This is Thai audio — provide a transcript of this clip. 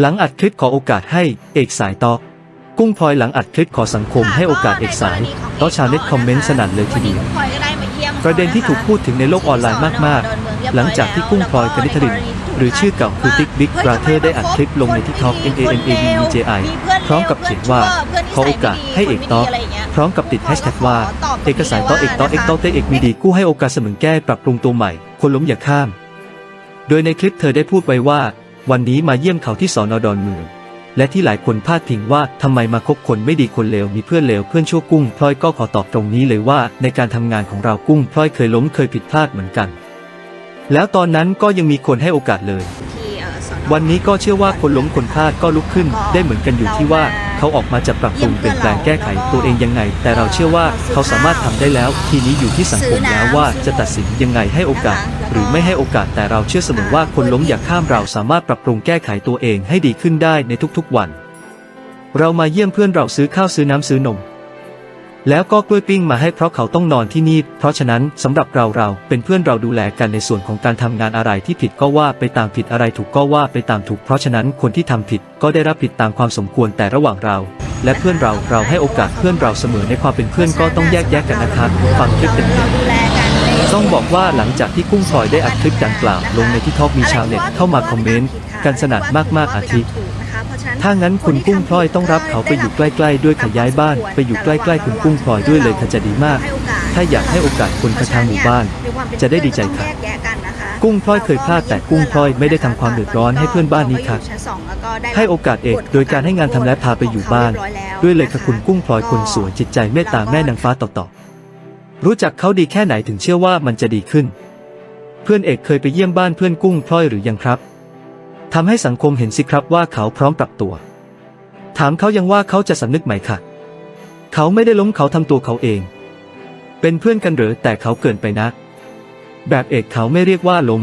หลังอัดคลิปขอโอกาสให้เอกสายตอกกุ้งพลอยหลังอัดคลิปขอสังคมให้โอกาสเอกสายเพราะชาวเน็ตคอมเมนต์สนั่นเลยทีเดียววันนี้กุ้งพลอยก็ได้มาเยี่ยมประเด็นที่ถูกพูดถึงในโลกออนไลน์มากๆ หลังจากที่กุ้งพลอยกนิษฐริน หรือชื่อเก่าคือติ๊กบิ๊กบราเธอร์ได้อัดคลิปลงในทิกท็อก N A N A B E J I พร้อมกับเขียนว่าขอโอกาสให้เอกต๊อกพร้อมกับติดแฮชแท็กว่า เอกสารต่อเอกต่อเอกต่อเตเอกมีดีกู้ให้โอกาสเสมอแก้ปรับปรุงตัวใหม่ คนล้มอย่าข้าม โดยในคลิปเธอได้พูดไว้ว่า วันนี้มาเยี่ยมเขาที่สอนอดอนเมืองและที่หลายคนพาดพิงว่าทำไมมาคบคนไม่ดีคนเลวมีเพื่อนเลวเพื่อนชั่วกุ้งพลอยก็ขอตอบตรงนี้เลยว่า ในการทำงานของเรากุ้งพลอยเคยล้มเคยผิดพลาดเหมือนกัน แล้วตอนนั้นก็ยังมีคนให้โอกาสเลยที่เอ่อสนวันนี้ก็เชื่อว่าคนล้มคนพลาดก็ลุกขึ้น ได้เหมือนกันอยู่ที่ว่า เขาออกมาจะปรับปรุงเปลี่ยนแปลงแก้ไขตัวเองยังไง แต่เราเชื่อว่าเขาสามารถทำได้แล้ว ทีนี้อยู่ที่สังคมแล้วว่าจะตัดสินยังไงให้โอกาส หรือไม่ให้โอกาสแต่เราเชื่อเสมอว่าคนล้มอย่าข้ามเราสามารถปรับปรุงแก้ไขตัวเองให้ดีขึ้นได้ในทุกๆวัน เรามาเยี่ยมเพื่อนเราซื้อข้าวซื้อน้ำซื้อนม แล้วก็กล้วยปิ้งมาให้เพราะเขาต้องนอนที่นี่ เพราะฉะนั้นสำหรับเราเราเป็นเพื่อนเราดูแลกันในส่วนของการทำงานอะไรที่ผิดก็ว่าไปตามผิดอะไรถูกก็ว่าไปตามถูก เพราะฉะนั้นคนที่ทำผิดก็ได้รับผิดตามความสมควรแต่ระหว่างเรา และเพื่อนเราเราให้โอกาสเพื่อนเราเสมอในความเป็นเพื่อนก็ต้องแยกแยกกันนะครับฟังคลิปเต็มเราดูแลกันในๆต้องบอกว่าหลังจากที่กุ้งพลอยได้อัดคลิปดังกล่าวลงในที่ท็อกมีชาวเน็ตเข้ามาคอมเมนต์กันสนั่นมากๆอาทิ ถ้างั้นคุณกุ้งพลอยต้องรับเขาไปอยู่ใกล้ ๆ ด้วยขย้ายบ้าน ไปอยู่ใกล้ๆคุณกุ้งพลอยด้วยเลยค่ะจะดีมาก ถ้าอยากให้โอกาสคนทางหมู่บ้าน จะได้ดีใจค่ะกุ้งพลอยเคยพลาดแต่กุ้งพลอยไม่ได้ทำความเดือดร้อนให้เพื่อนบ้านนี้ค่ะให้โอกาสเอกโดยการให้งานทำและพาไปอยู่บ้าน ด้วยเลยค่ะคุณกุ้งพลอยคนสวยจิตใจเมตตาแม่นางฟ้าต่อๆรู้จักเขาดีแค่ไหนถึงเชื่อว่ามันจะดีขึ้น เพื่อนเอกเคยไปเยี่ยมบ้านเพื่อนกุ้งพลอยหรือยังครับ ทำให้สังคมเห็นสิครับว่าเขาพร้อมปรับตัว ถามเขายังว่าเขาจะสำนึกไหมค่ะเขาไม่ได้ล้มเขาทำตัวเขาเอง เป็นเพื่อนกันหรือแต่เขาเกินไปนะแบบเอกเขาไม่เรียกว่าล้ม